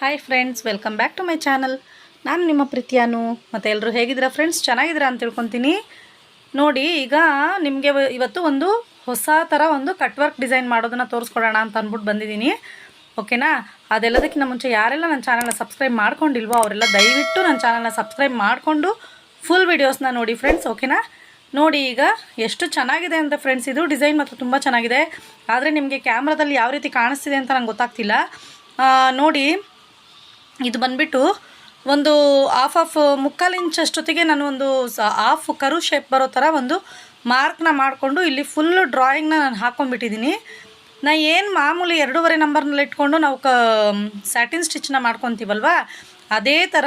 Hi friends welcome back to my channel ನಾನು ನಿಮ್ಮ ಪ್ರೀತಿಯಾನು, ಮತ್ತು ಎಲ್ಲರೂ ಹೇಗಿದ್ದೀರಾ ಫ್ರೆಂಡ್ಸ್ ಚೆನ್ನಾಗಿದ್ದೀರಾ ಅಂತ ತಿಳ್ಕೊತೀನಿ. ನೋಡಿ, ಈಗ ನಿಮಗೆ ಇವತ್ತು ಒಂದು ಹೊಸ ಥರ ಒಂದು ಕಟ್ ವರ್ಕ್ ಡಿಸೈನ್ ಮಾಡೋದನ್ನು ತೋರಿಸ್ಕೊಡೋಣ ಅಂತ ಅಂದ್ಬಿಟ್ಟು ಬಂದಿದ್ದೀನಿ. ಓಕೆನಾ ಅದೆಲ್ಲದಕ್ಕಿಂತ ಮುಂಚೆ ಯಾರೆಲ್ಲ ನನ್ನ ಚಾನಲ್ನ ಸಬ್ಸ್ಕ್ರೈಬ್ ಮಾಡ್ಕೊಂಡಿಲ್ವೋ ಅವರೆಲ್ಲ ದಯವಿಟ್ಟು ನನ್ನ ಚಾನಲ್ನ ಸಬ್ಸ್ಕ್ರೈಬ್ ಮಾಡಿಕೊಂಡು ಫುಲ್ ವೀಡಿಯೋಸ್ನ ನೋಡಿ ಫ್ರೆಂಡ್ಸ್ ಓಕೆನಾ ನೋಡಿ, ಈಗ ಎಷ್ಟು ಚೆನ್ನಾಗಿದೆ ಅಂತ ಫ್ರೆಂಡ್ಸ್ ಇದು ಡಿಸೈನ್ ಮಾತ್ರ ತುಂಬ ಚೆನ್ನಾಗಿದೆ. ಆದರೆ ನಿಮಗೆ ಕ್ಯಾಮ್ರಾದಲ್ಲಿ ಯಾವ ರೀತಿ ಕಾಣಿಸ್ತಿದೆ ಅಂತ ನಂಗೆ ಗೊತ್ತಾಗ್ತಿಲ್ಲ. ನೋಡಿ ಇದು ಬಂದ್ಬಿಟ್ಟು ಒಂದು ಹಾಫ್ ಆಫ್ ಮುಕ್ಕಾಲು ಇಂಚ್ ಅಷ್ಟೊತ್ತಿಗೆ ನಾನು ಒಂದು ಹಾಫ್ ಕರು ಶೇಪ್ ಬರೋ ಥರ ಒಂದು ಮಾರ್ಕ್ನ ಮಾಡಿಕೊಂಡು ಇಲ್ಲಿ ಫುಲ್ಲು ಡ್ರಾಯಿಂಗ್ನ ನಾನು ಹಾಕ್ಕೊಂಡ್ಬಿಟ್ಟಿದ್ದೀನಿ ನಾ ಏನು ಮಾಮೂಲಿ ಎರಡೂವರೆ ನಂಬರ್ನಲ್ಲಿ ಇಟ್ಕೊಂಡು ನಾವು ಕ ಸ್ಯಾಟಿನ್ ಸ್ಟಿಚ್ನ ಮಾಡ್ಕೊತೀವಲ್ವ? ಅದೇ ಥರ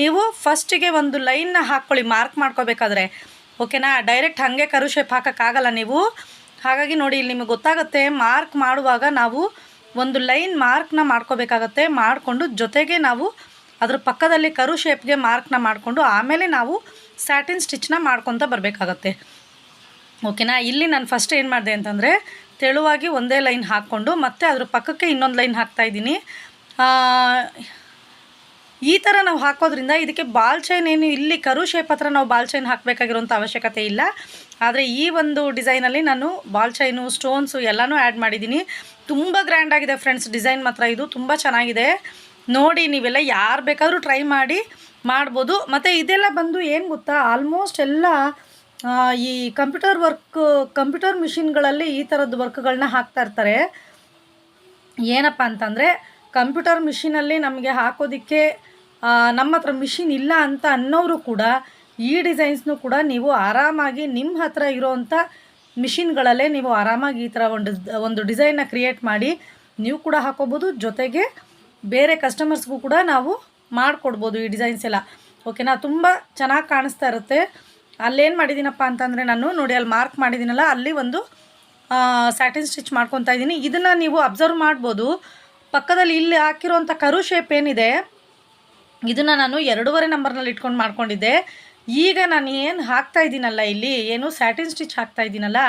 ನೀವು ಫಸ್ಟಿಗೆ ಒಂದು ಲೈನ್ನ ಹಾಕ್ಕೊಳ್ಳಿ ಮಾರ್ಕ್ ಮಾಡ್ಕೋಬೇಕಾದ್ರೆ. ಓಕೆನಾ ಡೈರೆಕ್ಟ್ ಹಾಗೆ ಕರು ಶೇಪ್ ಹಾಕೋಕ್ಕಾಗಲ್ಲ ನೀವು. ಹಾಗಾಗಿ ನೋಡಿ, ಇಲ್ಲಿ ನಿಮಗೆ ಗೊತ್ತಾಗುತ್ತೆ ಮಾರ್ಕ್ ಮಾಡುವಾಗ ನಾವು ಒಂದು ಲೈನ್ ಮಾರ್ಕ್ನ ಮಾಡ್ಕೋಬೇಕಾಗತ್ತೆ. ಮಾಡಿಕೊಂಡು ಜೊತೆಗೆ ನಾವು ಅದ್ರ ಪಕ್ಕದಲ್ಲಿ ಕರು ಶೇಪ್ಗೆ ಮಾರ್ಕ್ನ ಮಾಡಿಕೊಂಡು ಆಮೇಲೆ ನಾವು ಸ್ಯಾಟಿನ್ ಸ್ಟಿಚ್ನ ಮಾಡ್ಕೊತ ಬರಬೇಕಾಗತ್ತೆ. ಓಕೆನಾ? ಇಲ್ಲಿ ನಾನು ಫಸ್ಟ್ ಏನು ಮಾಡಿದೆ ಅಂತಂದರೆ ತೆಳುವಾಗಿ ಒಂದೇ ಲೈನ್ ಹಾಕ್ಕೊಂಡು ಮತ್ತೆ ಅದ್ರ ಪಕ್ಕಕ್ಕೆ ಇನ್ನೊಂದು ಲೈನ್ ಹಾಕ್ತಾಯಿದ್ದೀನಿ ಈ ಥರ ನಾವು ಹಾಕೋದ್ರಿಂದ ಇದಕ್ಕೆ ಬಾಲ್ ಚೈನ್ ಏನು ಇಲ್ಲಿ ಕರು ಶೇಪ್ ಹತ್ರ ನಾವು ಬಾಲ್ ಚೈನ್ ಹಾಕಬೇಕಾಗಿರೋಂಥ ಅವಶ್ಯಕತೆ ಇಲ್ಲ. ಆದರೆ ಈ ಒಂದು ಡಿಸೈನಲ್ಲಿ ನಾನು ಬಾಲ್ ಚೈನು ಸ್ಟೋನ್ಸು ಎಲ್ಲನೂ ಆ್ಯಡ್ ಮಾಡಿದ್ದೀನಿ. ತುಂಬ ಗ್ರ್ಯಾಂಡ್ ಆಗಿದೆ ಫ್ರೆಂಡ್ಸ್ ಡಿಸೈನ್ ಮಾತ್ರ ಇದು. ತುಂಬ ಚೆನ್ನಾಗಿದೆ. ನೋಡಿ, ನೀವೆಲ್ಲ ಯಾರು ಬೇಕಾದರೂ ಟ್ರೈ ಮಾಡಿ ಮಾಡ್ಬೋದು. ಮತ್ತು ಇದೆಲ್ಲ ಬಂದು ಏನು ಗೊತ್ತಾ? ಆಲ್ಮೋಸ್ಟ್ ಎಲ್ಲ ಈ ಕಂಪ್ಯೂಟರ್ ವರ್ಕ್ ಕಂಪ್ಯೂಟರ್ ಮಿಷಿನ್ಗಳಲ್ಲಿ ಈ ಥರದ್ದು ವರ್ಕ್ಗಳನ್ನ ಹಾಕ್ತಾ ಇರ್ತಾರೆ. ಏನಪ್ಪ ಅಂತಂದರೆ ಕಂಪ್ಯೂಟರ್ ಮಿಷಿನಲ್ಲಿ ನಮಗೆ ಹಾಕೋದಕ್ಕೆ ನಮ್ಮ ಹತ್ರ ಮಿಷಿನ್ ಇಲ್ಲ ಅಂತ ಅನ್ನೋರು ಕೂಡ ಈ ಡಿಸೈನ್ಸ್ನು ಕೂಡ ನೀವು ಆರಾಮಾಗಿ ನಿಮ್ಮ ಹತ್ರ ಇರೋವಂಥ ಮಿಷಿನ್ಗಳಲ್ಲೇ ನೀವು ಆರಾಮಾಗಿ ಈ ಥರ ಒಂದು ಒಂದು ಡಿಸೈನ್ನ ಕ್ರಿಯೇಟ್ ಮಾಡಿ ನೀವು ಕೂಡ ಹಾಕೋಬೋದು. ಜೊತೆಗೆ ಬೇರೆ ಕಸ್ಟಮರ್ಸ್ಗೂ ಕೂಡ ನಾವು ಮಾಡಿಕೊಡ್ಬೋದು ಈ ಡಿಸೈನ್ಸ್ ಎಲ್ಲ. ಓಕೆನಾ? ತುಂಬ ಚೆನ್ನಾಗಿ ಕಾಣಿಸ್ತಾ ಇರುತ್ತೆ. ಅಲ್ಲೇನು ಮಾಡಿದ್ದೀನಪ್ಪ ಅಂತಂದರೆ ನಾನು ನೋಡಿ, ಅಲ್ಲಿ ಮಾರ್ಕ್ ಮಾಡಿದ್ದೀನಲ್ಲ, ಅಲ್ಲಿ ಒಂದು ಸ್ಯಾಟಿನ್ ಸ್ಟಿಚ್ ಮಾಡ್ಕೊತಾ ಇದ್ದೀನಿ. ಇದನ್ನು ನೀವು ಅಬ್ಸರ್ವ್ ಮಾಡ್ಬೋದು. ಪಕ್ಕದಲ್ಲಿ ಇಲ್ಲಿ ಹಾಕಿರುವಂಥ ಕರು ಶೇಪ್ ಏನಿದೆ, ಇದನ್ನು ನಾನು ಎರಡೂವರೆ ನಂಬರ್ನಲ್ಲಿ ಇಟ್ಕೊಂಡು ಮಾಡ್ಕೊಂಡಿದ್ದೆ. ಈಗ ನಾನು ಏನು ಹಾಕ್ತಾ ಇದ್ದೀನಲ್ಲ ಇಲ್ಲಿ, ಏನು ಸ್ಯಾಟಿನ್ ಸ್ಟಿಚ್ ಹಾಕ್ತಾ ಇದ್ದೀನಲ್ಲ,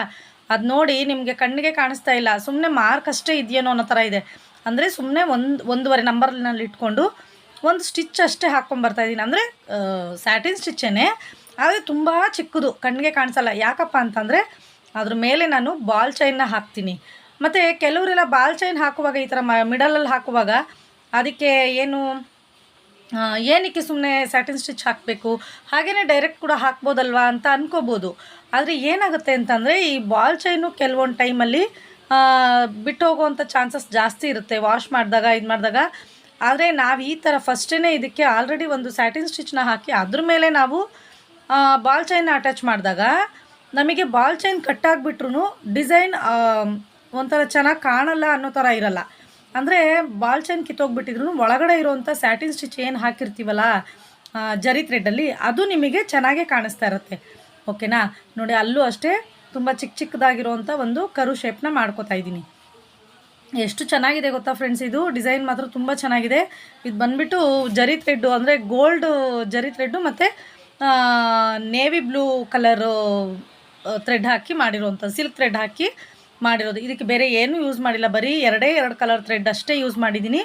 ಅದು ನೋಡಿ ನಿಮಗೆ ಕಣ್ಣಿಗೆ ಕಾಣಿಸ್ತಾ ಇಲ್ಲ. ಸುಮ್ಮನೆ ಮಾರ್ಕ್ ಅಷ್ಟೇ ಇದೆಯೇನೋ ಅನ್ನೋ ಥರ ಇದೆ. ಅಂದರೆ ಸುಮ್ಮನೆ ಒಂದು, ಒಂದೂವರೆ ನಂಬರ್ನಲ್ಲಿ ಇಟ್ಕೊಂಡು ಒಂದು ಸ್ಟಿಚ್ ಅಷ್ಟೇ ಹಾಕ್ಕೊಂಬರ್ತಾ ಇದ್ದೀನಿ. ಅಂದರೆ ಸ್ಯಾಟಿನ್ ಸ್ಟಿಚ್ಚೇ ಆದರೆ ತುಂಬ ಚಿಕ್ಕದು, ಕಣ್ಣಿಗೆ ಕಾಣಿಸಲ್ಲ. ಯಾಕಪ್ಪ ಅಂತಂದರೆ, ಅದ್ರ ಮೇಲೆ ನಾನು ಬಾಲ್ ಚೈನ್ನ ಹಾಕ್ತೀನಿ. ಮತ್ತು ಕೆಲವರೆಲ್ಲ ಬಾಲ್ ಚೈನ್ ಹಾಕುವಾಗ ಈ ಥರ ಮ ಮಿಡಲಲ್ಲಿ ಹಾಕುವಾಗ ಅದಕ್ಕೆ ಏನು ಏನಕ್ಕೆ ಸುಮ್ಮನೆ ಸ್ಯಾಟಿನ್ ಸ್ಟಿಚ್ ಹಾಕಬೇಕು? ಹಾಗೆಯೇ ಡೈರೆಕ್ಟ್ ಕೂಡ ಹಾಕ್ಬೋದಲ್ವಾ ಅಂತ ಅನ್ಕೋಬೋದು. ಆದರೆ ಏನಾಗುತ್ತೆ ಅಂತಂದರೆ ಈ ಬಾಲ್ ಚೈನು ಕೆಲವೊಂದು ಟೈಮಲ್ಲಿ ಬಿಟ್ಟು ಹೋಗುವಂಥ ಚಾನ್ಸಸ್ ಜಾಸ್ತಿ ಇರುತ್ತೆ ವಾಶ್ ಮಾಡಿದಾಗ, ಇದು ಮಾಡಿದಾಗ. ಆದರೆ ನಾವು ಈ ಥರ ಫಸ್ಟೇ ಇದಕ್ಕೆ ಆಲ್ರೆಡಿ ಒಂದು ಸ್ಯಾಟಿನ್ ಸ್ಟಿಚ್ನ ಹಾಕಿ ಅದ್ರ ಮೇಲೆ ನಾವು ಬಾಲ್ ಚೈನ್ ಅಟ್ಯಾಚ್ ಮಾಡಿದಾಗ ನಮಗೆ ಬಾಲ್ ಚೈನ್ ಕಟ್ಟಾಗಿಬಿಟ್ರು ಡಿಸೈನ್ ಒಂಥರ ಚೆನ್ನಾಗಿ ಕಾಣಲ್ಲ ಅನ್ನೋ ಥರ ಇರಲ್ಲ. ಅಂದರೆ ಬಾಲ್ ಚೈನ್ ಕಿತ್ತೋಗ್ಬಿಟ್ಟಿದ್ರು ಒಳಗಡೆ ಇರೋವಂಥ ಸ್ಯಾಟಿನ್ ಸ್ಟಿಚ್ ಏನು ಹಾಕಿರ್ತೀವಲ್ಲ ಜರಿ ಥ್ರೆಡ್ಡಲ್ಲಿ ಅದು ನಿಮಗೆ ಚೆನ್ನಾಗೇ ಕಾಣಿಸ್ತಾ ಇರುತ್ತೆ. ಓಕೆನಾ ನೋಡಿ, ಅಲ್ಲೂ ಅಷ್ಟೇ ತುಂಬ ಚಿಕ್ಕ ಚಿಕ್ಕದಾಗಿರುವಂಥ ಒಂದು ಕರು ಶೇಪ್ನ ಮಾಡ್ಕೋತಾ ಇದ್ದೀನಿ. ಎಷ್ಟು ಚೆನ್ನಾಗಿದೆ ಗೊತ್ತಾ ಫ್ರೆಂಡ್ಸ್ ಇದು? ಡಿಸೈನ್ ಮಾತ್ರ ತುಂಬ ಚೆನ್ನಾಗಿದೆ. ಇದು ಬಂದುಬಿಟ್ಟು ಜರಿ ಥ್ರೆಡ್ಡು ಅಂದರೆ ಗೋಲ್ಡ್ ಜರಿ ಥ್ರೆಡ್ಡು ಮತ್ತು ನೇವಿ ಬ್ಲೂ ಕಲರು ಥ್ರೆಡ್ ಹಾಕಿ ಮಾಡಿರುವಂಥ ಸಿಲ್ಕ್ ಥ್ರೆಡ್ ಹಾಕಿ ಮಾಡಿರೋದು. ಇದಕ್ಕೆ ಬೇರೆ ಏನೂ ಯೂಸ್ ಮಾಡಿಲ್ಲ. ಬರೀ ಎರಡೇ ಎರಡು ಕಲರ್ ಥ್ರೆಡ್ ಅಷ್ಟೇ ಯೂಸ್ ಮಾಡಿದ್ದೀನಿ.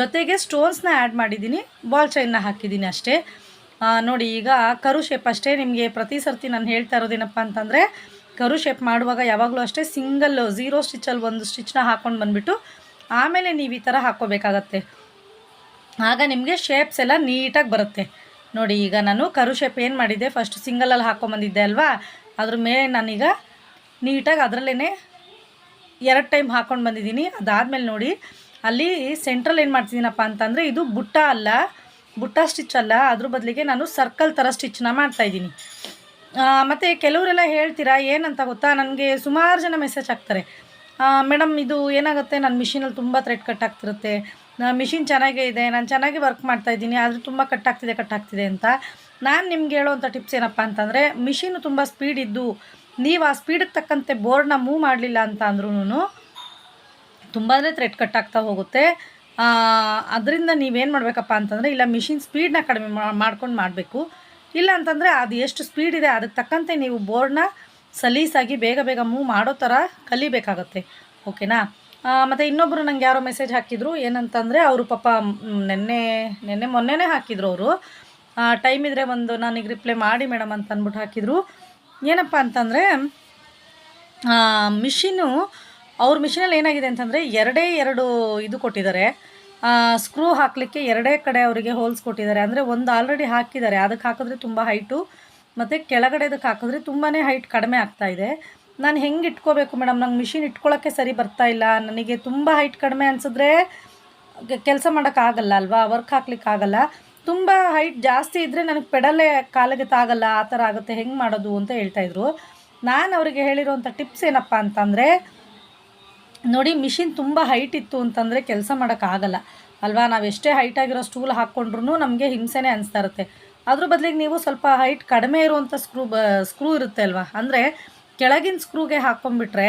ಜೊತೆಗೆ ಸ್ಟೋನ್ಸ್ನ ಆ್ಯಡ್ ಮಾಡಿದ್ದೀನಿ. ಬಾಲ್ ಚೈನ್ನ ಹಾಕಿದ್ದೀನಿ ಅಷ್ಟೇ. ನೋಡಿ, ಈಗ ಕರು ಶೇಪ್ ಅಷ್ಟೇ ನಿಮಗೆ ಪ್ರತಿ ಸರ್ತಿ ನಾನು ಹೇಳ್ತಾ ಇರೋದೇನಪ್ಪ ಅಂತಂದರೆ, ಕರು ಶೇಪ್ ಮಾಡುವಾಗ ಯಾವಾಗಲೂ ಅಷ್ಟೇ ಸಿಂಗಲ್ ಝೀರೋ ಸ್ಟಿಚಲ್ಲಿ ಒಂದು ಸ್ಟಿಚ್ನ ಹಾಕ್ಕೊಂಡು ಬಂದುಬಿಟ್ಟು ಆಮೇಲೆ ನೀವು ಈ ಥರ ಹಾಕ್ಕೋಬೇಕಾಗತ್ತೆ. ಆಗ ನಿಮಗೆ ಶೇಪ್ಸ್ ಎಲ್ಲ ನೀಟಾಗಿ ಬರುತ್ತೆ. ನೋಡಿ, ಈಗ ನಾನು ಕರು ಶೇಪ್ ಏನು ಮಾಡಿದ್ದೆ? ಫಸ್ಟ್ ಸಿಂಗಲಲ್ಲಿ ಹಾಕ್ಕೊಂಬಂದಿದ್ದೆ ಅಲ್ವಾ? ಅದ್ರ ಮೇಲೆ ನಾನೀಗ ನೀಟಾಗಿ ಅದರಲ್ಲೇ ಎರಡು ಟೈಮ್ ಹಾಕ್ಕೊಂಡು ಬಂದಿದ್ದೀನಿ. ಅದಾದಮೇಲೆ ನೋಡಿ, ಅಲ್ಲಿ ಸೆಂಟ್ರಲ್ ಏನು ಮಾಡ್ತಿದ್ದೀನಪ್ಪ ಅಂತಂದರೆ, ಇದು ಬುಟ್ಟ ಅಲ್ಲ, ಬುಟ್ಟ ಸ್ಟಿಚ್ ಅಲ್ಲ. ಅದ್ರ ಬದಲಿಗೆ ನಾನು ಸರ್ಕಲ್ ಥರ ಸ್ಟಿಚ್ನ ಮಾಡ್ತಾಯಿದ್ದೀನಿ ಮತ್ತು ಕೆಲವರೆಲ್ಲ ಹೇಳ್ತೀರಾ, ಏನಂತ ಗೊತ್ತಾ? ನನಗೆ ಸುಮಾರು ಜನ ಮೆಸೇಜ್ ಹಾಕ್ತಾರೆ. ಮೇಡಮ್, ಇದು ಏನಾಗುತ್ತೆ? ನನ್ನ ಮಿಷಿನಲ್ಲಿ ತುಂಬ ಥ್ರೆಡ್ ಕಟ್ ಆಗ್ತಿರುತ್ತೆ. ಮಿಷಿನ್ ಚೆನ್ನಾಗೇ ಇದೆ. ನಾನು ಚೆನ್ನಾಗಿ ವರ್ಕ್ ಮಾಡ್ತಾಯಿದ್ದೀನಿ ಆದರೆ ತುಂಬ ಕಟ್ ಆಗ್ತಿದೆ ಕಟ್ ಆಗ್ತಿದೆ ಅಂತ. ನಾನು ನಿಮ್ಗೆ ಹೇಳೋವಂಥ ಟಿಪ್ಸ್ ಏನಪ್ಪ ಅಂತಂದರೆ ಮಿಷಿನು ತುಂಬ ಸ್ಪೀಡ್ ಇದ್ದು ನೀವು ಆ ಸ್ಪೀಡಿಗೆ ತಕ್ಕಂತೆ ಬೋರ್ಡ್ನ ಮೂವ್ ಮಾಡಲಿಲ್ಲ ಅಂತ ಅಂದ್ರೂ ತುಂಬ ಥ್ರೆಡ್ ಕಟ್ ಆಗ್ತಾ ಹೋಗುತ್ತೆ. ಅದರಿಂದ ನೀವೇನು ಮಾಡಬೇಕಪ್ಪ ಅಂತಂದರೆ, ಇಲ್ಲ ಮಿಷಿನ್ ಸ್ಪೀಡ್ನ ಕಡಿಮೆ ಮಾಡ್ಕೊಂಡು ಮಾಡಬೇಕು. ಇಲ್ಲ ಅಂತಂದರೆ ಅದು ಎಷ್ಟು ಸ್ಪೀಡ್ ಇದೆ ಅದಕ್ಕೆ ತಕ್ಕಂತೆ ನೀವು ಬೋರ್ಡ್ನ ಸಲೀಸಾಗಿ ಬೇಗ ಬೇಗ ಮೂವ್ ಮಾಡೋ ಥರ ಕಲಿಬೇಕಾಗತ್ತೆ. ಓಕೆನಾ? ಮತ್ತು ಇನ್ನೊಬ್ಬರು ನಂಗೆ ಯಾರೋ ಮೆಸೇಜ್ ಹಾಕಿದ್ರು, ಏನಂತಂದರೆ ಅವರು ಪಾಪ ನೆನ್ನೆ ನೆನ್ನೆ ಮೊನ್ನೆನೇ ಹಾಕಿದ್ರು ಅವರು. ಟೈಮ್ ಇದ್ದರೆ ಒಂದು ನನಗೆ ರಿಪ್ಲೈ ಮಾಡಿ ಮೇಡಮ್ ಅಂತ ಅಂದ್ಬಿಟ್ಟು ಹಾಕಿದರು. ಏನಪ್ಪ ಅಂತಂದರೆ ಮಿಷಿನು ಅವ್ರ ಮಿಷಿನಲ್ಲಿ ಏನಾಗಿದೆ ಅಂತಂದರೆ ಎರಡೇ ಎರಡು ಇದು ಕೊಟ್ಟಿದ್ದಾರೆ. ಸ್ಕ್ರೂ ಹಾಕಲಿಕ್ಕೆ ಎರಡೇ ಕಡೆ ಅವರಿಗೆ ಹೋಲ್ಸ್ ಕೊಟ್ಟಿದ್ದಾರೆ. ಅಂದರೆ ಒಂದು ಆಲ್ರೆಡಿ ಹಾಕಿದ್ದಾರೆ. ಅದಕ್ಕೆ ಹಾಕಿದ್ರೆ ತುಂಬ ಹೈಟು, ಮತ್ತು ಕೆಳಗಡೆದಕ್ಕೆ ಹಾಕಿದ್ರೆ ತುಂಬಾ ಹೈಟ್ ಕಡಿಮೆ ಆಗ್ತಾ ಇದೆ. ನಾನು ಹೆಂಗೆ ಇಟ್ಕೋಬೇಕು ಮೇಡಮ್? ನಂಗೆ ಮಿಷಿನ್ ಇಟ್ಕೊಳ್ಳೋಕ್ಕೆ ಸರಿ ಬರ್ತಾ ಇಲ್ಲ. ನನಗೆ ತುಂಬ ಹೈಟ್ ಕಡಿಮೆ ಅನಿಸಿದ್ರೆ ಕೆಲಸ ಮಾಡೋಕ್ಕಾಗಲ್ಲ ಅಲ್ವಾ? ವರ್ಕ್ ಹಾಕ್ಲಿಕ್ಕೆ ಆಗಲ್ಲ ತುಂಬ ಹೈಟ್ ಜಾಸ್ತಿ ಇದ್ದರೆ ನನಗೆ ಪೆಡಲೇ ಕಾಲಿಗೆ ತಾಗಲ್ಲ, ಆ ಥರ ಆಗುತ್ತೆ, ಹೆಂಗೆ ಮಾಡೋದು ಅಂತ ಹೇಳ್ತಾಯಿದ್ರು ನಾನು ಅವರಿಗೆ ಹೇಳಿರೋಂಥ ಟಿಪ್ಸ್ ಏನಪ್ಪ ಅಂತಂದರೆ, ನೋಡಿ ಮಿಷಿನ್ ತುಂಬ ಹೈಟ್ ಇತ್ತು ಅಂತಂದರೆ ಕೆಲಸ ಮಾಡೋಕ್ಕಾಗಲ್ಲ ಅಲ್ವಾ? ನಾವು ಎಷ್ಟೇ ಹೈಟ್ ಆಗಿರೋ ಸ್ಟೂಲ್ ಹಾಕ್ಕೊಂಡ್ರೂ ನಮಗೆ ಹಿಂಸೆನೇ ಅನಿಸ್ತಾ ಇರುತ್ತೆ. ಅದ್ರ ಬದಲಿಗೆ ನೀವು ಸ್ವಲ್ಪ ಹೈಟ್ ಕಡಿಮೆ ಇರುವಂಥ ಸ್ಕ್ರೂ ಬ ಸ್ಕ್ರೂ ಇರುತ್ತೆ ಅಲ್ವಾ? ಅಂದರೆ ಕೆಳಗಿನ ಸ್ಕ್ರೂಗೆ ಹಾಕ್ಕೊಂಡ್ಬಿಟ್ರೆ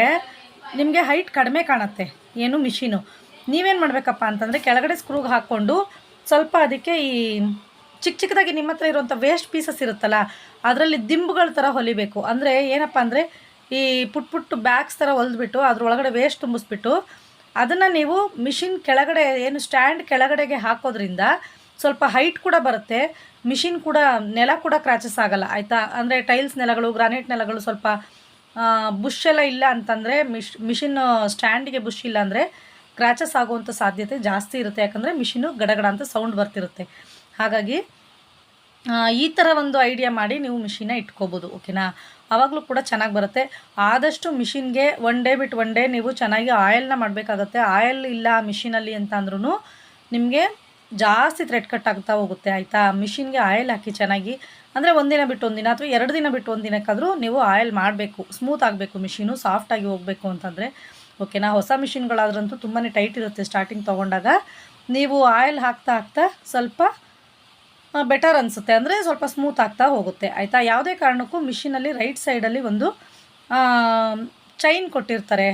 ನಿಮಗೆ ಹೈಟ್ ಕಡಿಮೆ ಕಾಣುತ್ತೆ, ಏನು ಮಿಷಿನು ನೀವೇನು ಮಾಡಬೇಕಪ್ಪ ಅಂತಂದರೆ, ಕೆಳಗಡೆ ಸ್ಕ್ರೂಗೆ ಹಾಕ್ಕೊಂಡು ಸ್ವಲ್ಪ ಅದಕ್ಕೆ ಈ ಚಿಕ್ಕ ಚಿಕ್ಕದಾಗಿ ನಿಮ್ಮ ಹತ್ರ ಇರುವಂಥ ವೇಸ್ಟ್ ಪೀಸಸ್ ಇರುತ್ತಲ್ಲ, ಅದರಲ್ಲಿ ದಿಂಬುಗಳ ಥರ ಹೊಲಿಬೇಕು. ಅಂದರೆ ಏನಪ್ಪ ಅಂದರೆ ಈ ಪುಟ್ ಪುಟ್ ಬ್ಯಾಗ್ಸ್ ಥರ ಹೊಲಿದ್ಬಿಟ್ಟು ಅದರೊಳಗಡೆ ವೇಸ್ಟ್ ತುಂಬಿಸ್ಬಿಟ್ಟು ಅದನ್ನು ನೀವು ಮಿಷಿನ್ ಕೆಳಗಡೆ, ಏನು ಸ್ಟ್ಯಾಂಡ್ ಕೆಳಗಡೆಗೆ ಹಾಕೋದ್ರಿಂದ ಸ್ವಲ್ಪ ಹೈಟ್ ಕೂಡ ಬರುತ್ತೆ ಮಿಷಿನ್ ಕೂಡ, ನೆಲ ಕೂಡ ಕ್ರ್ಯಾಚಸ್ ಆಗಲ್ಲ, ಆಯಿತಾ? ಅಂದರೆ ಟೈಲ್ಸ್ ನೆಲಗಳು ಗ್ರಾನೈಟ್ ನೆಲಗಳು ಸ್ವಲ್ಪ ಬುಷ್ ಎಲ್ಲ ಇಲ್ಲ ಅಂತಂದರೆ ಮಿಷ್ ಮಿಷಿನ್ ಸ್ಟ್ಯಾಂಡಿಗೆ ಬುಷ್ ಇಲ್ಲ ಅಂದರೆ ಕ್ರ್ಯಾಚಸ್ ಆಗುವಂಥ ಸಾಧ್ಯತೆ ಜಾಸ್ತಿ ಇರುತ್ತೆ. ಯಾಕಂದರೆ ಮಿಷಿನು ಗಡಗಡ ಅಂತ ಸೌಂಡ್ ಬರ್ತಿರುತ್ತೆ. ಹಾಗಾಗಿ ಈ ಥರ ಒಂದು ಐಡಿಯಾ ಮಾಡಿ ನೀವು ಮಿಷಿನ ಇಟ್ಕೋಬೋದು ಓಕೆನಾ ಆವಾಗಲೂ ಕೂಡ ಚೆನ್ನಾಗಿ ಬರುತ್ತೆ. ಆದಷ್ಟು ಮಿಷಿನ್ಗೆ ಒನ್ ಡೇ ಬಿಟ್ಟು ಒನ್ ಡೇ ನೀವು ಚೆನ್ನಾಗಿ ಆಯಿಲ್ನ ಮಾಡಬೇಕಾಗತ್ತೆ. ಆಯಿಲ್ ಇಲ್ಲ ಮಿಷಿನಲ್ಲಿ ಅಂತ ಅಂದ್ರೂ ನಿಮಗೆ ಜಾಸ್ತಿ ಥ್ರೆಡ್ ಕಟ್ ಆಗ್ತಾ ಹೋಗುತ್ತೆ, ಆಯಿತಾ? ಮಿಷಿನ್ಗೆ ಆಯಿಲ್ ಹಾಕಿ ಚೆನ್ನಾಗಿ, ಅಂದರೆ ಒಂದಿನ ಬಿಟ್ಟು ಒಂದಿನ ಅಥವಾ ಎರಡು ದಿನ ಬಿಟ್ಟು ಒಂದು ದಿನಕ್ಕಾದರೂ ನೀವು ಆಯಿಲ್ ಮಾಡಬೇಕು ಸ್ಮೂತ್ ಆಗಬೇಕು ಮಿಷಿನು ಸಾಫ್ಟಾಗಿ ಹೋಗಬೇಕು ಅಂತಂದರೆ. ಓಕೆನಾ ಹೊಸ ಮಿಷಿನ್ಗಳಾದ್ರಂತೂ ತುಂಬಾ ಟೈಟ್ ಇರುತ್ತೆ ಸ್ಟಾರ್ಟಿಂಗ್ ತೊಗೊಂಡಾಗ. ನೀವು ಆಯಿಲ್ ಹಾಕ್ತಾ ಹಾಕ್ತಾ ಸ್ವಲ್ಪ ಬೆಟರ್ ಅನಿಸುತ್ತೆ. ಅಂದರೆ ಸ್ವಲ್ಪ ಸ್ಮೂತ್ ಆಗ್ತಾ ಹೋಗುತ್ತೆ. ಆಯಿತಾ? ಯಾವುದೇ ಕಾರಣಕ್ಕೂ ಮಿಷಿನಲ್ಲಿ ರೈಟ್ ಸೈಡಲ್ಲಿ ಒಂದು ಚೈನ್ ಕೊಟ್ಟಿರ್ತಾರೆ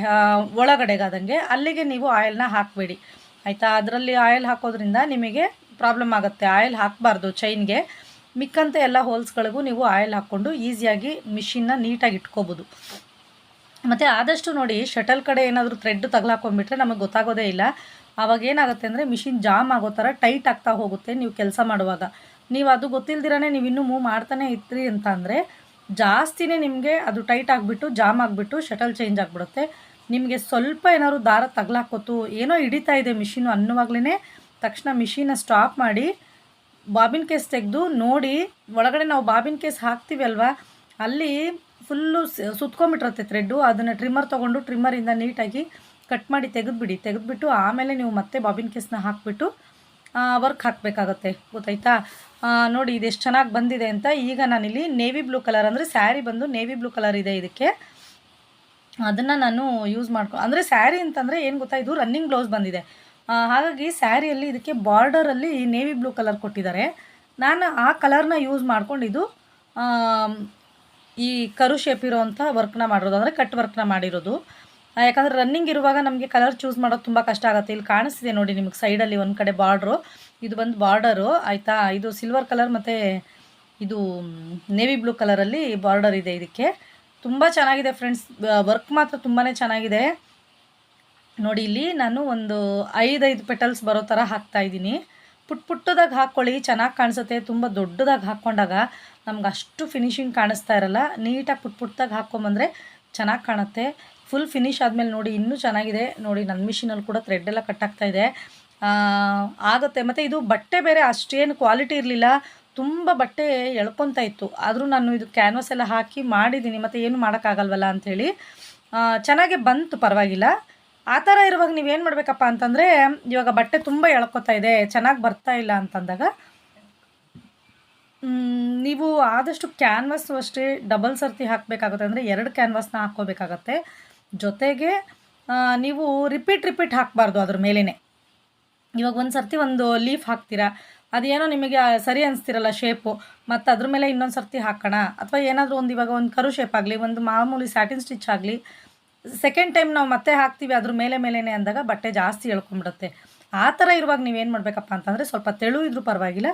ಒಳಗಡೆಗಾದಂಗೆ. ಅಲ್ಲಿಗೆ ನೀವು ಆಯಿಲ್ನ ಹಾಕಬೇಡಿ. ಆಯಿತಾ? ಅದರಲ್ಲಿ ಆಯಿಲ್ ಹಾಕೋದ್ರಿಂದ ನಿಮಗೆ ಪ್ರಾಬ್ಲಮ್ ಆಗುತ್ತೆ. ಆಯಿಲ್ ಹಾಕಬಾರ್ದು ಚೈನ್ಗೆ ಮಿಕ್ಕಂತೆ ಎಲ್ಲ ಹೋಲ್ಸ್ಗಳಿಗೂ ನೀವು ಆಯಿಲ್ ಹಾಕ್ಕೊಂಡು ಈಸಿಯಾಗಿ ಮಿಷಿನ್ನ ನೀಟಾಗಿ ಇಟ್ಕೋಬೋದು. ಮತ್ತು ಆದಷ್ಟು ನೋಡಿ ಶಟಲ್ ಕಡೆ ಏನಾದರೂ ಥ್ರೆಡ್ ತಗ್ಲಾಕೊಂಡ್ಬಿಟ್ರೆ ನಮಗೆ ಗೊತ್ತಾಗೋದೇ ಇಲ್ಲ. ಆವಾಗ ಏನಾಗುತ್ತೆ ಅಂದರೆ ಮಿಷಿನ್ ಜಾಮ್ ಆಗೋ ಥರ ಟೈಟ್ ಆಗ್ತಾ ಹೋಗುತ್ತೆ ನೀವು ಕೆಲಸ ಮಾಡುವಾಗ. ನೀವು ಅದು ಗೊತ್ತಿಲ್ದಿರನೇ ನೀವು ಇನ್ನೂ ಮೂವ್ ಮಾಡ್ತಾನೆ ಇರ್ತೀರಿ ಅಂತ ಅಂದರೆ ಜಾಸ್ತಿನೇ ನಿಮಗೆ ಅದು ಟೈಟ್ ಆಗಿಬಿಟ್ಟು ಜಾಮ್ ಆಗಿಬಿಟ್ಟು ಶಟಲ್ ಚೇಂಜ್ ಆಗಿಬಿಡುತ್ತೆ. ನಿಮಗೆ ಸ್ವಲ್ಪ ಏನಾದ್ರು ದಾರ ತಗಲಾಕೋತು, ಏನೋ ಹಿಡಿತಾ ಇದೆ ಮಿಷಿನು ಅನ್ನುವಾಗಲೇ ತಕ್ಷಣ ಮಿಷಿನ ಸ್ಟಾಪ್ ಮಾಡಿ ಬಾಬಿನ್ ಕೇಸ್ ತೆಗೆದು ನೋಡಿ, ಒಳಗಡೆ ನಾವು ಬಾಬಿನ್ ಕೇಸ್ ಹಾಕ್ತೀವಿ ಅಲ್ವಾ? ಅಲ್ಲಿ ಫುಲ್ಲು ಸುತ್ಕೊಂಡ್ಬಿಟ್ಟಿರುತ್ತೆ ಥ್ರೆಡ್ಡು ಅದನ್ನು ಟ್ರಿಮ್ಮರ್ ತೊಗೊಂಡು ಟ್ರಿಮ್ಮರಿಂದ ನೀಟಾಗಿ ಕಟ್ ಮಾಡಿ ತೆಗೆದುಬಿಡಿ. ತೆಗೆದುಬಿಟ್ಟು ಆಮೇಲೆ ನೀವು ಮತ್ತೆ ಬಾಬಿನ್ ಕೇಸ್ನ ಹಾಕಿಬಿಟ್ಟು ವರ್ಕ್ ಹಾಕಬೇಕಾಗತ್ತೆ. ಗೊತ್ತಾಯ್ತಾ? ನೋಡಿ ಇದೆಷ್ಟು ಚೆನ್ನಾಗಿ ಬಂದಿದೆ ಅಂತ. ಈಗ ನಾನಿಲ್ಲಿ ನೇವಿ ಬ್ಲೂ ಕಲರ್ ಅಂದರೆ ಸ್ಯಾರಿ ಬಂದು ನೇವಿ ಬ್ಲೂ ಕಲರ್ ಇದೆ ಇದಕ್ಕೆ. ಅದನ್ನು ನಾನು ಯೂಸ್ ಮಾಡ್ಕೊ ಅಂದರೆ ಸ್ಯಾರಿ ಅಂತಂದರೆ ಏನು ಗೊತ್ತಾ? ಇದು ರನ್ನಿಂಗ್ ಬ್ಲೌಸ್ ಬಂದಿದೆ. ಹಾಗಾಗಿ ಸ್ಯಾರಿಯಲ್ಲಿ ಇದಕ್ಕೆ ಬಾರ್ಡರಲ್ಲಿ ನೇವಿ ಬ್ಲೂ ಕಲರ್ ಕೊಟ್ಟಿದ್ದಾರೆ. ನಾನು ಆ ಕಲರ್ನ ಯೂಸ್ ಮಾಡ್ಕೊಂಡು ಇದು ಆಮ್, ಈ ಕರು ಶೇಪ್ ಇರೋವಂಥ ವರ್ಕ್ನ ಮಾಡಿರೋದು, ಅಂದರೆ ಕಟ್ ವರ್ಕ್ನ ಮಾಡಿರೋದು. ಯಾಕಂದರೆ ರನ್ನಿಂಗ್ ಇರುವಾಗ ನಮಗೆ ಕಲರ್ ಚೂಸ್ ಮಾಡೋದು ತುಂಬ ಕಷ್ಟ ಆಗುತ್ತೆ. ಇಲ್ಲಿ ಕಾಣಿಸ್ತಿದೆ ನೋಡಿ ನಿಮಗೆ ಸೈಡಲ್ಲಿ ಒಂದು ಕಡೆ ಬಾರ್ಡ್ರು ಇದು ಬಂದು ಬಾರ್ಡರು ಆಯಿತಾ? ಇದು ಸಿಲ್ವರ್ ಕಲರ್ ಮತ್ತು ಇದು ನೇವಿ ಬ್ಲೂ ಕಲರಲ್ಲಿ ಬಾರ್ಡರ್ ಇದೆ ಇದಕ್ಕೆ. ತುಂಬ ಚೆನ್ನಾಗಿದೆ ಫ್ರೆಂಡ್ಸ್ ವರ್ಕ್ ಮಾತ್ರ ತುಂಬಾ ಚೆನ್ನಾಗಿದೆ. ನೋಡಿ ಇಲ್ಲಿ ನಾನು ಒಂದು ಐದೈದು ಪೆಟಲ್ಸ್ ಬರೋ ಥರ ಹಾಕ್ತಾ ಇದ್ದೀನಿ. ಪುಟ್ ಪುಟ್ಟದಾಗಿ ಹಾಕ್ಕೊಳ್ಳಿ ಚೆನ್ನಾಗಿ ಕಾಣಿಸುತ್ತೆ. ತುಂಬ ದೊಡ್ಡದಾಗಿ ಹಾಕ್ಕೊಂಡಾಗ ನಮ್ಗೆ ಅಷ್ಟು ಫಿನಿಶಿಂಗ್ ಕಾಣಿಸ್ತಾ ಇರಲ್ಲ. ನೀಟಾಗಿ ಪುಟ್ ಪುಟ್ಟಾಗಿ ಹಾಕ್ಕೊಂಬಂದರೆ ಚೆನ್ನಾಗಿ ಕಾಣುತ್ತೆ. ಫುಲ್ ಫಿನಿಶ್ ಆದಮೇಲೆ ನೋಡಿ, ಇನ್ನೂ ಚೆನ್ನಾಗಿದೆ. ನೋಡಿ ನನ್ನ ಮಿಷಿನಲ್ಲಿ ಕೂಡ ಥ್ರೆಡ್ ಎಲ್ಲ ಕಟ್ ಆಗ್ತಾ ಇದೆ. ಆಗುತ್ತೆ. ಮತ್ತು ಇದು ಬಟ್ಟೆ ಬೇರೆ ಅಷ್ಟೇನು ಕ್ವಾಲಿಟಿ ಇರಲಿಲ್ಲ. ತುಂಬ ಬಟ್ಟೆ ಎಳ್ಕೊತಾ ಇತ್ತು. ಆದರೂ ನಾನು ಇದು ಕ್ಯಾನ್ವಾಸ್ ಎಲ್ಲ ಹಾಕಿ ಮಾಡಿದ್ದೀನಿ ಮತ್ತು ಏನು ಮಾಡೋಕ್ಕಾಗಲ್ವಲ್ಲ ಅಂಥೇಳಿ ಚೆನ್ನಾಗೆ ಬಂತು, ಪರವಾಗಿಲ್ಲ. ಆ ಥರ ಇರುವಾಗ ನೀವೇನು ಮಾಡಬೇಕಪ್ಪ ಅಂತಂದರೆ, ಇವಾಗ ಬಟ್ಟೆ ತುಂಬ ಎಳ್ಕೊತಾ ಇದೆ. ಚೆನ್ನಾಗಿ ಬರ್ತಾ ಇಲ್ಲ ಅಂತಂದಾಗ ನೀವು ಆದಷ್ಟು ಕ್ಯಾನ್ವಸ್ಸು ಅಷ್ಟೇ ಡಬಲ್ ಸರ್ತಿ ಹಾಕಬೇಕಾಗುತ್ತೆ. ಅಂದರೆ ಎರಡು ಕ್ಯಾನ್ವಸ್ನ ಹಾಕ್ಕೋಬೇಕಾಗತ್ತೆ. ಜೊತೆಗೆ ನೀವು ರಿಪೀಟ್ ರಿಪೀಟ್ ಹಾಕಬಾರ್ದು ಅದ್ರ ಮೇಲೇ ಇವಾಗ ಒಂದು ಸರ್ತಿ ಒಂದು ಲೀಫ್ ಹಾಕ್ತೀರಾ? ಅದೇನೋ ನಿಮಗೆ ಸರಿ ಅನಿಸ್ತಿರಲ್ಲ ಶೇಪು ಮತ್ತು ಅದ್ರ ಮೇಲೆ ಇನ್ನೊಂದು ಸರ್ತಿ ಹಾಕೋಣ. ಅಥವಾ ಏನಾದರೂ ಒಂದು ಇವಾಗ ಒಂದು ಕರು ಶೇಪ್ ಆಗಲಿ, ಒಂದು ಮಾಮೂಲಿ ಸ್ಯಾಟಿನ್ ಸ್ಟಿಚ್ ಆಗಲಿ ಸೆಕೆಂಡ್ ಟೈಮ್ ನಾವು ಮತ್ತೆ ಹಾಕ್ತೀವಿ ಅದ್ರ ಮೇಲೆ ಮೇಲೇ ಅಂದಾಗ ಬಟ್ಟೆ ಜಾಸ್ತಿ ಎಳ್ಕೊಂಬಿಡುತ್ತೆ ಆ ಥರ ಇರುವಾಗ ನೀವೇನು ಮಾಡಬೇಕಪ್ಪ ಅಂತಂದರೆ ಸ್ವಲ್ಪ ತೆಳು ಇದ್ರೂ ಪರವಾಗಿಲ್ಲ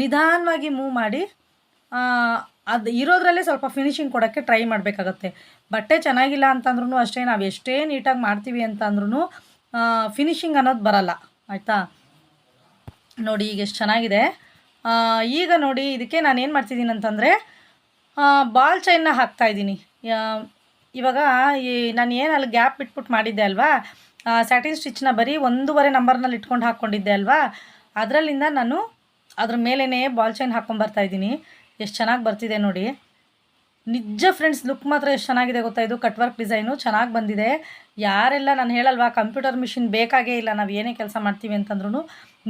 ನಿಧಾನವಾಗಿ ಮೂವ್ ಮಾಡಿ ಅದು ಇರೋದ್ರಲ್ಲೇ ಸ್ವಲ್ಪ ಫಿನಿಶಿಂಗ್ ಕೊಡೋಕ್ಕೆ ಟ್ರೈ ಮಾಡಬೇಕಾಗತ್ತೆ. ಬಟ್ಟೆ ಚೆನ್ನಾಗಿಲ್ಲ ಅಂತಂದ್ರೂ ಅಷ್ಟೇ, ನಾವು ಎಷ್ಟೇ ನೀಟಾಗಿ ಮಾಡ್ತೀವಿ ಅಂತಂದ್ರೂ ಫಿನಿಶಿಂಗ್ ಅನ್ನೋದು ಬರಲ್ಲ. ಆಯಿತಾ? ನೋಡಿ ಈಗ ಎಷ್ಟು ಚೆನ್ನಾಗಿದೆ. ಈಗ ನೋಡಿ ಇದಕ್ಕೆ ನಾನು ಏನು ಮಾಡ್ತಿದ್ದೀನಿ ಅಂತಂದರೆ ಬಾಲ್ ಚೈನ್ನ ಹಾಕ್ತಾಯಿದ್ದೀನಿ ಇವಾಗ ಈ, ನಾನು ಏನು ಅಲ್ಲಿ ಗ್ಯಾಪ್ ಬಿಟ್ಬಿಟ್ಟು ಮಾಡಿದ್ದೆ ಅಲ್ವಾ? ಸ್ಯಾಟಿನ್ ಸ್ಟಿಚ್ನ ಬರೀ ಒಂದೂವರೆ ನಂಬರ್ನಲ್ಲಿ ಇಟ್ಕೊಂಡು ಹಾಕ್ಕೊಂಡಿದ್ದೆ ಅಲ್ವಾ? ಅದರಲ್ಲಿಂದ ನಾನು ಅದ್ರ ಮೇಲೇ ಬಾಲ್ ಚೈನ್ ಹಾಕ್ಕೊಂಬರ್ತಾ ಇದ್ದೀನಿ. ಎಷ್ಟು ಚೆನ್ನಾಗಿ ಬರ್ತಿದೆ ನೋಡಿ. ನಿಜ ಫ್ರೆಂಡ್ಸ್ ಲುಕ್ ಮಾತ್ರ ಎಷ್ಟು ಚೆನ್ನಾಗಿದೆ ಗೊತ್ತಾ ಇದು? ಕಟ್ ವರ್ಕ್ ಡಿಸೈನು ಚೆನ್ನಾಗಿ ಬಂದಿದೆ. ಯಾರೆಲ್ಲ ನಾನು ಹೇಳಲ್ವಾ ಕಂಪ್ಯೂಟರ್ ಮಿಷಿನ್ ಬೇಕಾಗೇ ಇಲ್ಲ, ನಾವು ಏನೇ ಕೆಲಸ ಮಾಡ್ತೀವಿ ಅಂತಂದ್ರೂ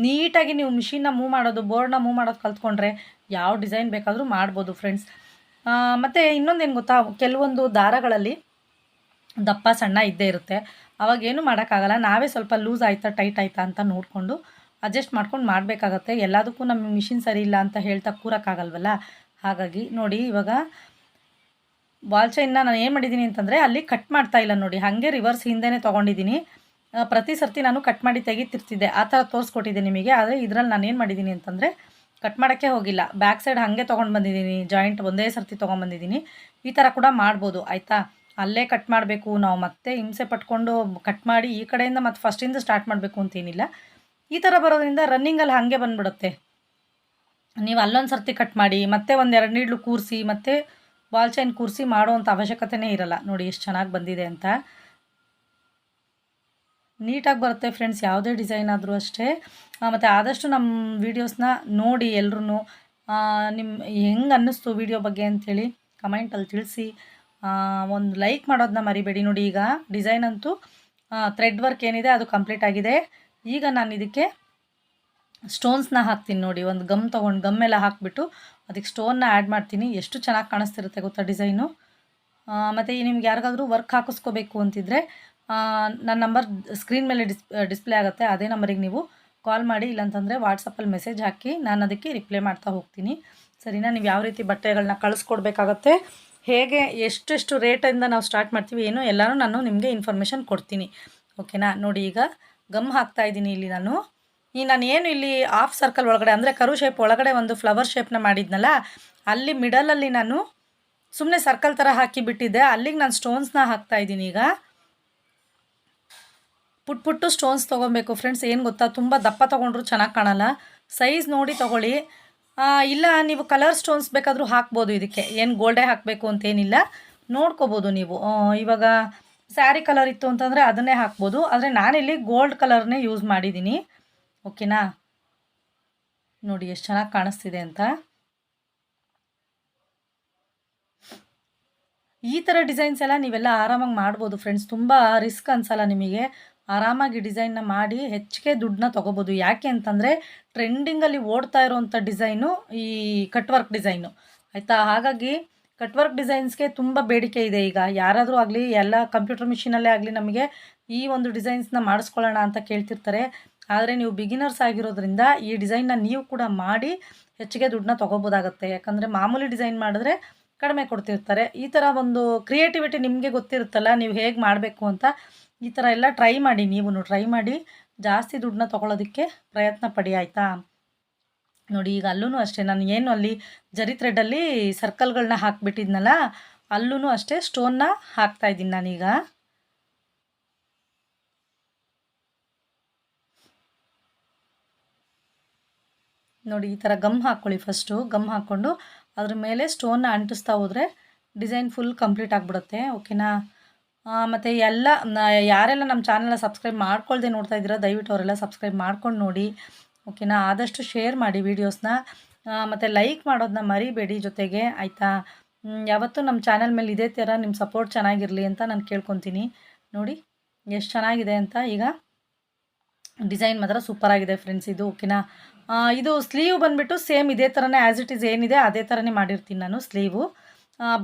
ನೀಟಾಗಿ ನೀವು ಮಿಷಿನ್ನ ಮೂವ್ ಮಾಡೋದು ಬೋರ್ಡ್ನ ಮೂವ್ ಮಾಡೋದು ಕಲ್ತ್ಕೊಂಡ್ರೆ ಯಾವ ಡಿಸೈನ್ ಬೇಕಾದರೂ ಮಾಡ್ಬೋದು ಫ್ರೆಂಡ್ಸ್ ಮತ್ತು ಇನ್ನೊಂದೇನು ಗೊತ್ತಾ? ಕೆಲವೊಂದು ದಾರಗಳಲ್ಲಿ ದಪ್ಪ ಸಣ್ಣ ಇದ್ದೇ ಇರುತ್ತೆ. ಅವಾಗ ಏನು ಮಾಡೋಕ್ಕಾಗಲ್ಲ, ನಾವೇ ಸ್ವಲ್ಪ ಲೂಸ್ ಆಯ್ತಾ ಟೈಟ್ ಆಯ್ತಾ ಅಂತ ನೋಡಿಕೊಂಡು ಅಡ್ಜಸ್ಟ್ ಮಾಡ್ಕೊಂಡು ಮಾಡಬೇಕಾಗತ್ತೆ. ಎಲ್ಲದಕ್ಕೂ ನಮ್ಮ ಮಿಷಿನ್ ಸರಿ ಇಲ್ಲ ಅಂತ ಹೇಳ್ತಾ ಕೂರೋಕ್ಕಾಗಲ್ವಲ್ಲ? ಹಾಗಾಗಿ ನೋಡಿ, ಇವಾಗ ಬಾಲ್ ಚೈನ್ನ ನಾನು ಏನು ಮಾಡಿದ್ದೀನಿ ಅಂತಂದರೆ ಅಲ್ಲಿ ಕಟ್ ಮಾಡ್ತಾ ಇಲ್ಲ ನೋಡಿ. ಹಾಗೆ ರಿವರ್ಸ್ ಹಿಂದೆ ತೊಗೊಂಡಿದ್ದೀನಿ. ಪ್ರತಿ ಸರ್ತಿ ನಾನು ಕಟ್ ಮಾಡಿ ತೆಗಿತಿರ್ತಿದ್ದೆ. ಆ ಥರ ತೋರಿಸ್ಕೊಟ್ಟಿದ್ದೆ ನಿಮಗೆ. ಆದರೆ ಇದರಲ್ಲಿ ನಾನು ಏನು ಮಾಡಿದ್ದೀನಿ ಅಂತಂದರೆ ಕಟ್ ಮಾಡೋಕ್ಕೆ ಹೋಗಿಲ್ಲ. ಬ್ಯಾಕ್ ಸೈಡ್ ಹಾಗೆ ತೊಗೊಂಡು ಬಂದಿದ್ದೀನಿ. ಜಾಯಿಂಟ್ ಒಂದೇ ಸರ್ತಿ ತೊಗೊಂಬಂದಿದ್ದೀನಿ ಈ ಥರ ಕೂಡ ಮಾಡ್ಬೋದು. ಆಯಿತಾ? ಅಲ್ಲೇ ಕಟ್ ಮಾಡಬೇಕು. ನಾವು ಮತ್ತೆ ಹಿಂಸೆ ಪಟ್ಕೊಂಡು ಕಟ್ ಮಾಡಿ ಈ ಕಡೆಯಿಂದ ಮತ್ತೆ ಫಸ್ಟಿಂದ ಸ್ಟಾರ್ಟ್ ಮಾಡಬೇಕು ಅಂತೇನಿಲ್ಲ ಈ ಥರ ಬರೋದ್ರಿಂದ ರನ್ನಿಂಗಲ್ಲಿ ಹಾಗೆ ಬಂದ್ಬಿಡುತ್ತೆ. ನೀವು ಅಲ್ಲೊಂದು ಸರ್ತಿ ಕಟ್ ಮಾಡಿ, ಮತ್ತೆ ಒಂದು ಎರಡು ನೀಡ್ಲು ಕೂರಿಸಿ, ಮತ್ತೆ ಬಾಲ್ ಚೈನ್ ಕೂರಿಸಿ ಮಾಡುವಂಥ ಅವಶ್ಯಕತೆನೇ ಇರಲ್ಲ. ನೋಡಿ ಎಷ್ಟು ಚೆನ್ನಾಗಿ ಬಂದಿದೆ ಅಂತ. ನೀಟಾಗಿ ಬರುತ್ತೆ ಫ್ರೆಂಡ್ಸ್ ಯಾವುದೇ ಡಿಸೈನ್ ಆದರೂ ಅಷ್ಟೇ. ಮತ್ತು ಆದಷ್ಟು ನಮ್ಮ ವೀಡಿಯೋಸ್ನ ನೋಡಿ ಎಲ್ಲರೂ ನಿಮ್ಮ ಹೆಂಗೆ ಅನ್ನಿಸ್ತು ವೀಡಿಯೋ ಬಗ್ಗೆ ಅಂಥೇಳಿ ಕಮೆಂಟಲ್ಲಿ ತಿಳಿಸಿ. ಒಂದು ಲೈಕ್ ಮಾಡೋದನ್ನ ಮರಿಬೇಡಿ. ನೋಡಿ ಈಗ ಡಿಸೈನ್ ಅಂತೂ ಥ್ರೆಡ್ ವರ್ಕ್ ಏನಿದೆ ಅದು ಕಂಪ್ಲೀಟ್ ಆಗಿದೆ. ಈಗ ನಾನು ಇದಕ್ಕೆ ಸ್ಟೋನ್ಸ್ನ ಹಾಕ್ತೀನಿ ನೋಡಿ, ಒಂದು ಗಮ್ ತೊಗೊಂಡು ಗಮ್ ಎಲ್ಲ ಹಾಕಿಬಿಟ್ಟು ಅದಕ್ಕೆ ಸ್ಟೋನ್ನ ಆ್ಯಡ್ ಮಾಡ್ತೀನಿ. ಎಷ್ಟು ಚೆನ್ನಾಗಿ ಕಾಣಿಸ್ತಿರುತ್ತೆ ಗೊತ್ತಾ ಡಿಸೈನು ಮತ್ತು ನಿಮ್ಗೆ ಯಾರಿಗಾದರೂ ವರ್ಕ್ ಹಾಕಿಸ್ಕೋಬೇಕು ಅಂತಿದ್ರೆ ನನ್ನ ನಂಬರ್ ಸ್ಕ್ರೀನ್ ಮೇಲೆ ಡಿಸ್ ಡಿಸ್ಪ್ಲೇ ಆಗುತ್ತೆ. ಅದೇ ನಂಬರಿಗೆ ನೀವು ಕಾಲ್ ಮಾಡಿ, ಇಲ್ಲಾಂತಂದರೆ ವಾಟ್ಸಪ್ಪಲ್ಲಿ ಮೆಸೇಜ್ ಹಾಕಿ ನಾನು ಅದಕ್ಕೆ ರಿಪ್ಲೈ ಮಾಡ್ತಾ ಹೋಗ್ತೀನಿ. ಸರಿನಾ? ನೀವು ಯಾವ ರೀತಿ ಬಟ್ಟೆಗಳನ್ನ ಕಳಿಸ್ಕೊಡ್ಬೇಕಾಗತ್ತೆ, ಹೇಗೆ ಎಷ್ಟೆಷ್ಟು ರೇಟಿಂದ ನಾವು ಸ್ಟಾರ್ಟ್ ಮಾಡ್ತೀವಿ, ಏನೋ ಎಲ್ಲನೂ ನಾನು ನಿಮಗೆ ಇನ್ಫಾರ್ಮೇಷನ್ ಕೊಡ್ತೀನಿ. ಓಕೆನಾ ನೋಡಿ ಈಗ ಗಮ್ ಹಾಕ್ತಾ ಇದ್ದೀನಿ ಇಲ್ಲಿ ನಾನು. ಈ ನಾನು ಏನು ಇಲ್ಲಿ ಆಫ್ ಸರ್ಕಲ್ ಒಳಗಡೆ, ಅಂದರೆ ಕರು ಶೇಪ್ ಒಳಗಡೆ ಒಂದು ಫ್ಲವರ್ ಶೇಪ್ನ ಮಾಡಿದ್ನಲ್ಲ, ಅಲ್ಲಿ ಮಿಡಲಲ್ಲಿ ನಾನು ಸುಮ್ಮನೆ ಸರ್ಕಲ್ ಥರ ಹಾಕಿ ಬಿಟ್ಟಿದ್ದೆ. ಅಲ್ಲಿಗೆ ನಾನು ಸ್ಟೋನ್ಸ್ನ ಹಾಕ್ತಾ ಇದ್ದೀನಿ ಈಗ. ಪುಟ್ ಪುಟ್ಟು ಸ್ಟೋನ್ಸ್ ತೊಗೊಬೇಕು ಫ್ರೆಂಡ್ಸ್ ಏನು ಗೊತ್ತಾ? ತುಂಬ ದಪ್ಪ ತೊಗೊಂಡ್ರು ಚೆನ್ನಾಗಿ ಕಾಣಲ್ಲ. ಸೈಜ್ ನೋಡಿ ತೊಗೊಳ್ಳಿ. ಇಲ್ಲ, ನೀವು ಕಲರ್ ಸ್ಟೋನ್ಸ್ ಬೇಕಾದರೂ ಹಾಕ್ಬೋದು ಇದಕ್ಕೆ. ಏನು ಗೋಲ್ಡೇ ಹಾಕಬೇಕು ಅಂತೇನಿಲ್ಲ. ನೋಡ್ಕೋಬೋದು ನೀವು. ಇವಾಗ ಸ್ಯಾರಿ ಕಲರ್ ಇತ್ತು ಅಂತಂದರೆ ಅದನ್ನೇ ಹಾಕ್ಬೋದು. ಆದರೆ ನಾನಿಲ್ಲಿ ಗೋಲ್ಡ್ ಕಲರ್ನೇ ಯೂಸ್ ಮಾಡಿದ್ದೀನಿ. ಓಕೆನಾ? ನೋಡಿ, ಎಷ್ಟು ಚೆನ್ನಾಗಿ ಕಾಣಿಸ್ತಿದೆ ಅಂತ. ಈ ಥರ ಡಿಸೈನ್ಸ್ ಎಲ್ಲ ನೀವೆಲ್ಲ ಆರಾಮಾಗಿ ಮಾಡ್ಬೋದು ಫ್ರೆಂಡ್ಸ್. ತುಂಬ ರಿಸ್ಕ್ ಅನ್ಸಲ್ಲ ನಿಮಗೆ. ಆರಾಮಾಗಿ ಡಿಸೈನ್ನ ಮಾಡಿ ಹೆಚ್ಚಿಗೆ ದುಡ್ಡನ್ನ ತೊಗೋಬೋದು. ಯಾಕೆ ಅಂತಂದರೆ ಟ್ರೆಂಡಿಂಗಲ್ಲಿ ಓಡ್ತಾ ಇರೋವಂಥ ಡಿಸೈನು ಈ ಕಟ್ ವರ್ಕ್ ಡಿಸೈನು. ಆಯಿತಾ? ಹಾಗಾಗಿ ಕಟ್ ವರ್ಕ್ ಡಿಸೈನ್ಸ್ಗೆ ತುಂಬ ಬೇಡಿಕೆ ಇದೆ ಈಗ. ಯಾರಾದರೂ ಆಗಲಿ, ಎಲ್ಲ ಕಂಪ್ಯೂಟರ್ ಮಿಷಿನಲ್ಲೇ ಆಗಲಿ ನಮಗೆ ಈ ಒಂದು ಡಿಸೈನ್ಸ್ನ ಮಾಡಿಸ್ಕೊಳ್ಳೋಣ ಅಂತ ಕೇಳ್ತಿರ್ತಾರೆ. ಆದರೆ ನೀವು ಬಿಗಿನರ್ಸ್ ಆಗಿರೋದ್ರಿಂದ ಈ ಡಿಸೈನ್ನ ನೀವು ಕೂಡ ಮಾಡಿ ಹೆಚ್ಚಿಗೆ ದುಡ್ಡನ್ನ ತೊಗೋಬೋದಾಗುತ್ತೆ. ಯಾಕಂದರೆ ಮಾಮೂಲಿ ಡಿಸೈನ್ ಮಾಡಿದ್ರೆ ಕಡಿಮೆ ಕೊಡ್ತಿರ್ತಾರೆ. ಈ ಥರ ಒಂದು ಕ್ರಿಯೇಟಿವಿಟಿ ನಿಮಗೆ ಗೊತ್ತಿರುತ್ತಲ್ಲ, ನೀವು ಹೇಗೆ ಮಾಡಬೇಕು ಅಂತ ಈ ಥರ ಎಲ್ಲ ಟ್ರೈ ಮಾಡಿ ನೀವು ಟ್ರೈ ಮಾಡಿ ಜಾಸ್ತಿ ದುಡ್ಡನ್ನ ತೊಗೊಳೋದಕ್ಕೆ ಪ್ರಯತ್ನ ಪಡಿ, ಆಯಿತಾ? ನೋಡಿ, ಈಗ ಅಲ್ಲೂ ಅಷ್ಟೇ, ನಾನು ಏನು ಅಲ್ಲಿ ಜರಿ ಥ್ರೆಡಲ್ಲಿ ಸರ್ಕಲ್ಗಳನ್ನ ಹಾಕಿಬಿಟ್ಟಿದ್ನಲ್ಲ ಅಲ್ಲೂ ಅಷ್ಟೇ ಸ್ಟೋನ್ನ ಹಾಕ್ತಾ ಇದ್ದೀನಿ ನಾನೀಗ. ನೋಡಿ, ಈ ಥರ ಗಮ್ ಹಾಕ್ಕೊಳ್ಳಿ ಫಸ್ಟು ಗಮ್ ಹಾಕ್ಕೊಂಡು ಅದ್ರ ಮೇಲೆ ಸ್ಟೋನ್ನ ಅಂಟಿಸ್ತಾ ಹೋದರೆ ಡಿಸೈನ್ ಫುಲ್ ಕಂಪ್ಲೀಟ್ ಆಗಿಬಿಡುತ್ತೆ ಓಕೆನಾ ಮತ್ತು ಎಲ್ಲ ಯಾರೆಲ್ಲ ನಮ್ಮ ಚಾನಲ್ನ ಸಬ್ಸ್ಕ್ರೈಬ್ ಮಾಡ್ಕೊಳ್ದೆ ನೋಡ್ತಾ ಇದ್ದೀರಾ ದಯವಿಟ್ಟು ಅವರೆಲ್ಲ ಸಬ್ಸ್ಕ್ರೈಬ್ ಮಾಡ್ಕೊಂಡು ನೋಡಿ. ಓಕೆನಾ? ಆದಷ್ಟು ಶೇರ್ ಮಾಡಿ ವೀಡಿಯೋಸ್ನ. ಮತ್ತು ಲೈಕ್ ಮಾಡೋದನ್ನ ಮರಿಬೇಡಿ ಜೊತೆಗೆ, ಆಯಿತಾ? ಯಾವತ್ತೂ ನಮ್ಮ ಚಾನಲ್ ಮೇಲೆ ಇದೇ ಥರ ನಿಮ್ಮ ಸಪೋರ್ಟ್ ಚೆನ್ನಾಗಿರಲಿ ಅಂತ ನಾನು ಕೇಳ್ಕೊತೀನಿ. ನೋಡಿ, ಎಷ್ಟು ಚೆನ್ನಾಗಿದೆ ಅಂತ ಈಗ. ಡಿಸೈನ್ ಮಾತ್ರ ಸೂಪರಾಗಿದೆ ಫ್ರೆಂಡ್ಸ್ ಇದು, ಓಕೆನಾ? ಇದು ಸ್ಲೀವ್ ಬಂದುಬಿಟ್ಟು ಸೇಮ್ ಇದೇ ಥರನೇ ಆ್ಯಸ್ ಇಟ್ ಈಸ್ ಏನಿದೆ ಅದೇ ಥರನೇ ಮಾಡಿರ್ತೀನಿ ನಾನು ಸ್ಲೀವು.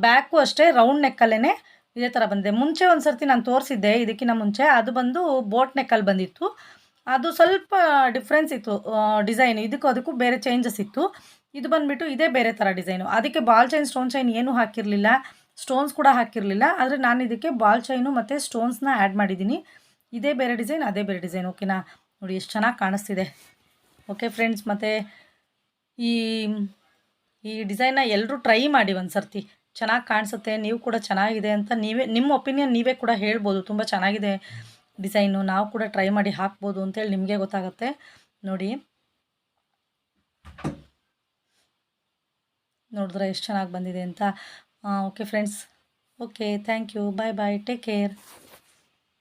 ಬ್ಯಾಕು ಅಷ್ಟೇ, ರೌಂಡ್ ನೆಕ್ಕಲ್ಲೇ ಇದೇ ಥರ ಬಂದಿದೆ. ಮುಂಚೆ ಒಂದು ಸರ್ತಿ ನಾನು ತೋರಿಸಿದ್ದೆ ಇದಕ್ಕಿಂತ ಮುಂಚೆ. ಅದು ಬಂದು ಬೋಟ್ ನೆಕ್ಕಲ್ಲಿ ಬಂದಿತ್ತು. ಅದು ಸ್ವಲ್ಪ ಡಿಫ್ರೆನ್ಸ್ ಇತ್ತು ಡಿಸೈನ್ ಇದಕ್ಕೂ ಅದಕ್ಕೂ ಬೇರೆ ಚೇಂಜಸ್ ಇತ್ತು. ಇದು ಬಂದುಬಿಟ್ಟು ಇದೇ ಬೇರೆ ಥರ ಡಿಸೈನು ಅದಕ್ಕೆ ಬಾಲ್ ಚೈನ್ ಸ್ಟೋನ್ ಚೈನ್ ಏನೂ ಹಾಕಿರಲಿಲ್ಲ. ಸ್ಟೋನ್ಸ್ ಕೂಡ ಹಾಕಿರಲಿಲ್ಲ. ಆದರೆ ನಾನು ಇದಕ್ಕೆ ಬಾಲ್ ಚೈನು ಮತ್ತು ಸ್ಟೋನ್ಸ್ನ ಆ್ಯಡ್ ಮಾಡಿದ್ದೀನಿ. ಇದೇ ಬೇರೆ ಡಿಸೈನ್ ಅದೇ ಬೇರೆ ಡಿಸೈನ್ ಓಕೆನಾ ನೋಡಿ ಎಷ್ಟು ಚೆನ್ನಾಗಿ ಕಾಣಿಸ್ತಿದೆ. ಓಕೆ ಫ್ರೆಂಡ್ಸ್ ಮತ್ತು ಈ ಈ ಡಿಸೈನ್ನ ಎಲ್ಲರೂ ಟ್ರೈ ಮಾಡಿ ಒಂದು ಸರ್ತಿ ಚೆನ್ನಾಗಿ ಕಾಣಿಸುತ್ತೆ, ನೀವು ಕೂಡ ಚೆನ್ನಾಗಿದೆ ಅಂತ ನೀವೇ, ನಿಮ್ಮ ಒಪಿನಿಯನ್ ನೀವೇ ಕೂಡ ಹೇಳ್ಬೋದು. ತುಂಬ ಚೆನ್ನಾಗಿದೆ. ಡಿಸೈನು ನಾವು ಕೂಡ ಟ್ರೈ ಮಾಡಿ ಹಾಕ್ಬೋದು ಅಂತೇಳಿ ನಿಮಗೆ ಗೊತ್ತಾಗುತ್ತೆ. ನೋಡಿ. ನೋಡಿದ್ರೆ ಎಷ್ಟು ಚೆನ್ನಾಗಿ ಬಂದಿದೆ ಅಂತ. Okay friends okay thank you bye bye take care